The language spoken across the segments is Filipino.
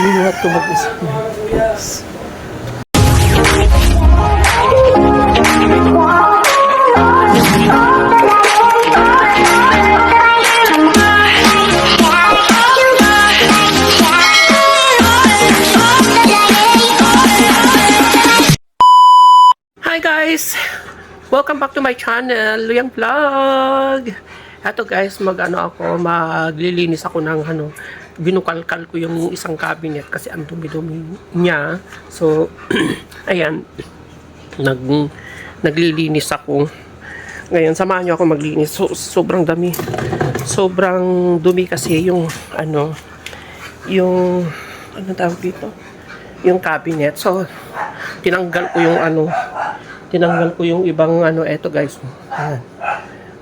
Binuhat ko mag-isa. Yes. Hi guys! Welcome back to my channel, Luyang Vlog! Eto guys, mag ano ako, maglilinis ako ng ano, binukalkal ko yung isang cabinet kasi ang dumi-dumi niya. So, ayan, nag, naglilinis ako. Ngayon, samahan niyo ako maglinis. So, sobrang dami. Sobrang dumi kasi yung ano, yung, ano tawag dito? Yung cabinet. So, tinanggal ko yung ano, tinanggal ko yung ibang ano, eto guys. Ayan.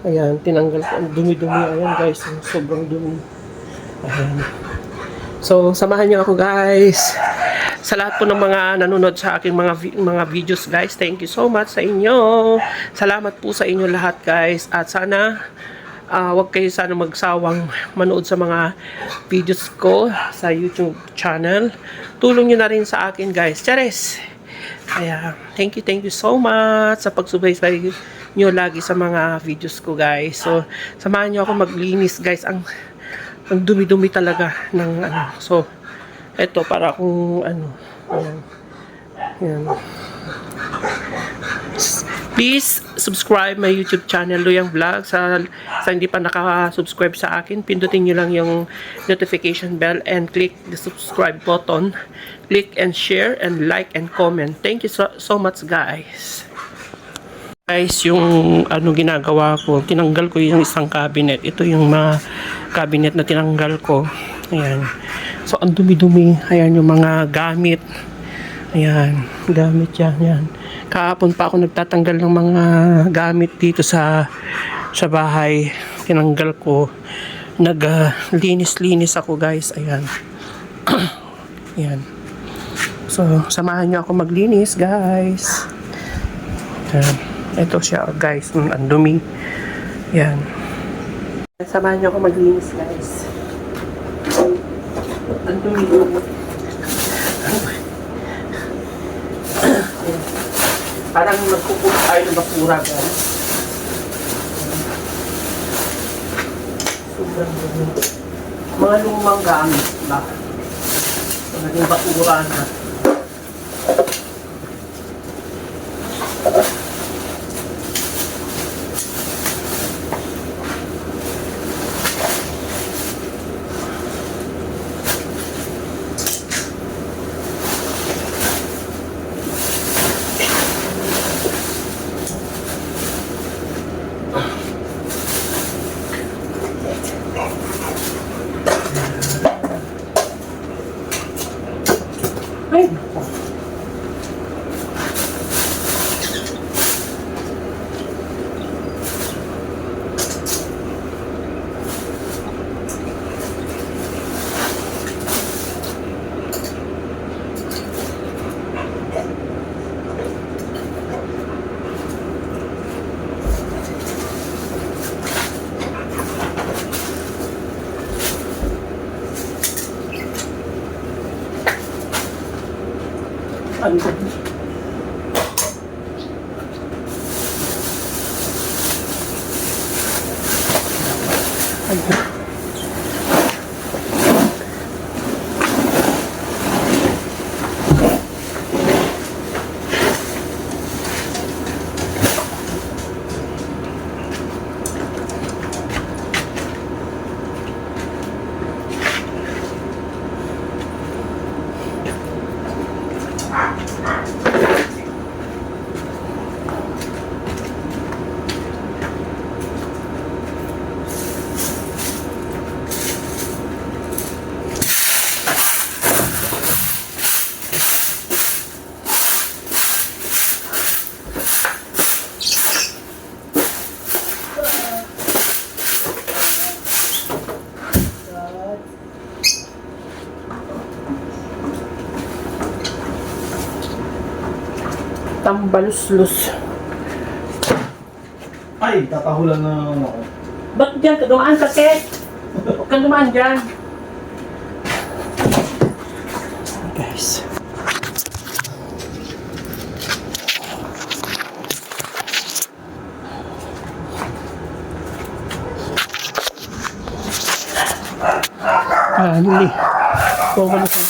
Ayan, tinanggal ko. Ang dumi-dumi. Ayan guys, sobrang dumi. So, samahan niyo ako guys. Sa lahat po ng mga nanonood sa aking mga vi- mga videos guys, thank you so much sa inyo. Salamat po sa inyo lahat guys. At sana ah wag kayo sana magsawang manood sa mga videos ko sa YouTube channel. Tulong niyo na rin sa akin guys. Chares! Kaya, thank you, thank you so much sa pagsubaybay nyo lagi sa mga videos ko, guys. So, samahan nyo ako maglinis, guys. Ang, ang dumi-dumi talaga ng ano. So, eto, para kung ano. Ayan. Ayan. Please subscribe my YouTube channel Luyang Vlog sa sa hindi pa naka-subscribe sa akin, pindutin niyo lang yung notification bell and click the subscribe button. Click and share and like and comment. Thank you so, so much guys. Guys, yung ano ginagawa ko, tinanggal ko yung isang cabinet. Ito yung mga cabinet na tinanggal ko. Ayan. So, ang dumi-dumi. Ayan yung mga gamit. Ayan, gamit yan, yan. Kahapon pa ako nagtatanggal ng mga gamit dito sa sa bahay. Tinanggal ko. Naglinis-linis ako, guys. Ayan. Ayan. So, samahan niyo ako maglinis, guys. Ayan. Ito siya, guys. Mm, Ang dumi. Ayan. Samahan niyo ako maglinis, guys. Ang dumi-dumi. Parang nagkukuha tayo ng basura, guys. Sobrang dumi. Mga lumang gamit ba? So, naging basura na. Ay, tambaluslus. Ay, tatahulan na naman ako. Ba't dyan? Dumaan ka, Ted. Huwag kang dumaan dyan. Guys. Ah, hindi. Huwag ka na sa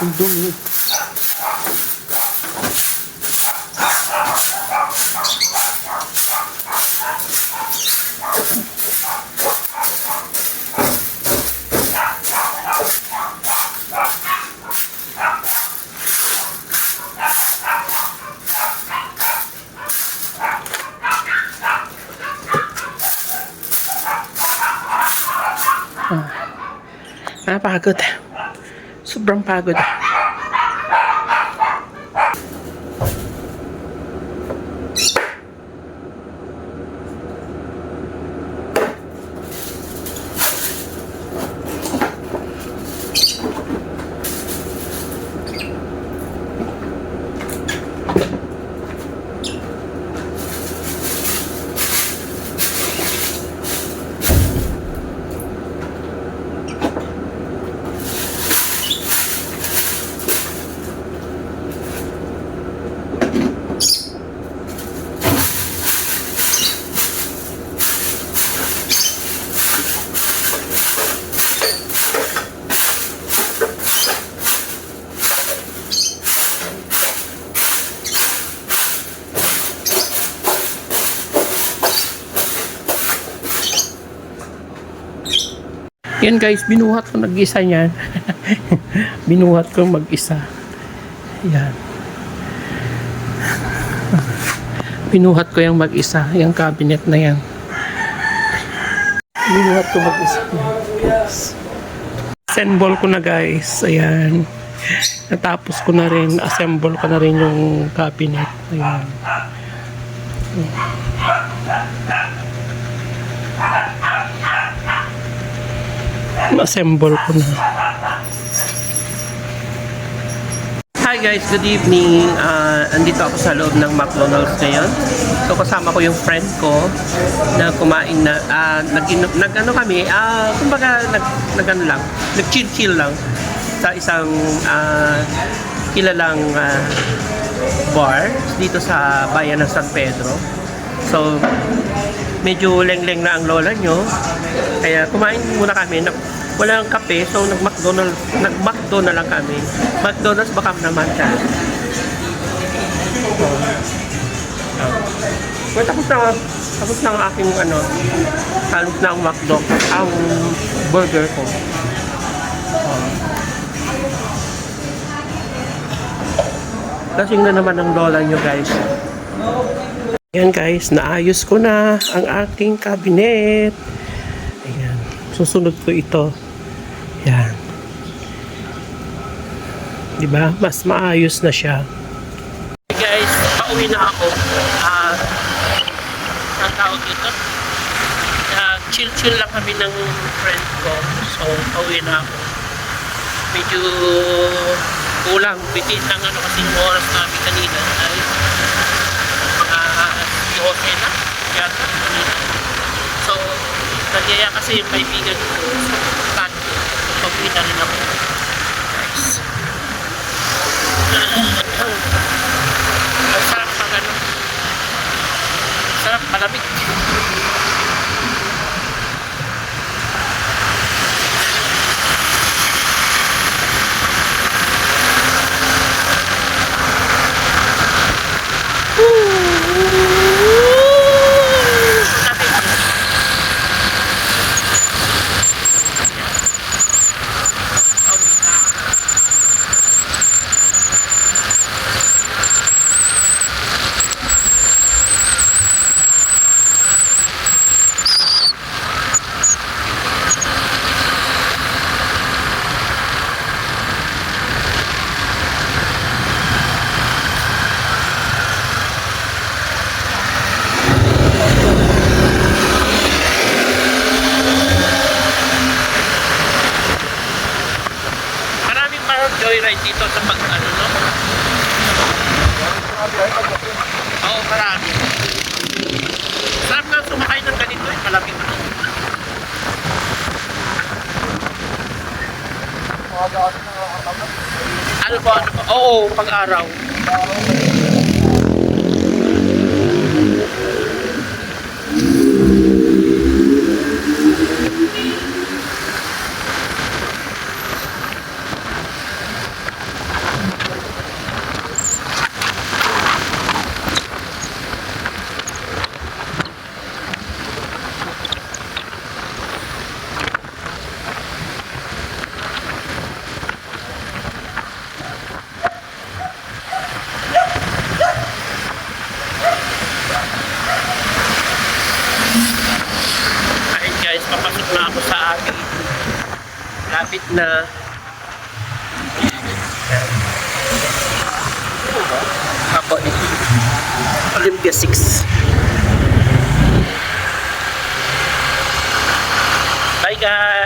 Ang dumi. Ah, pagod. Sobrang pagod. Yan guys, binuhat ko nag-isa niyan. binuhat ko mag-isa. Yan. Binuhat ko yung mag-isa, yung cabinet na yan. Binuhat ko mag-isa. Assemble ko na guys. Ayan. Natapos ko na rin. Assemble ko na rin yung cabinet. Ayan. Assemble ko na. Hi guys, good evening. Ah, andito ako sa loob ng McDonald's ngayon. So kasama ko yung friend ko na kumain na ah, nag, nag ano kami, ah, kumbaga nag, nag ano lang, nag chill chill lang sa isang ah, kilalang ah, bar dito sa bayan ng San Pedro. So medyo leng-leng na ang lola nyo. Kaya kumain muna kami. Walang kape, so nag-McDonald's, nag-McDo na lang kami. McDonald's baka naman siya. Well, tapos na, tapos na ang aking ano, halos na ang McDo, ang burger ko. Lasing na naman ang lola nyo guys. Ayan guys, naayos ko na ang aking cabinet. Susunod ko ito. Ayan. Diba? Mas maayos na siya. Hey guys, pauwi na ako. Ah, ang tawag dito? Ah, chill-chill lang kami ng friend ko. So, pauwi na ako. Medyo kulang. Bitin lang ano kasi oras namin kanina. Ay, mga 12 na yata kanina. So, nagyaya kasi yung kaibigan ko kanto. Pag-uwi na rin ako. Guys. Sarap pag ano. Sarap malamig. Joyride dito sa pag ano no? Oo, marami. Sarap nga sumakay ng ganito eh, malamig na. Ano ba, ano ba? Oo, pag-araw. malapit na. Yan. Ako, Olympia 6. Bye guys!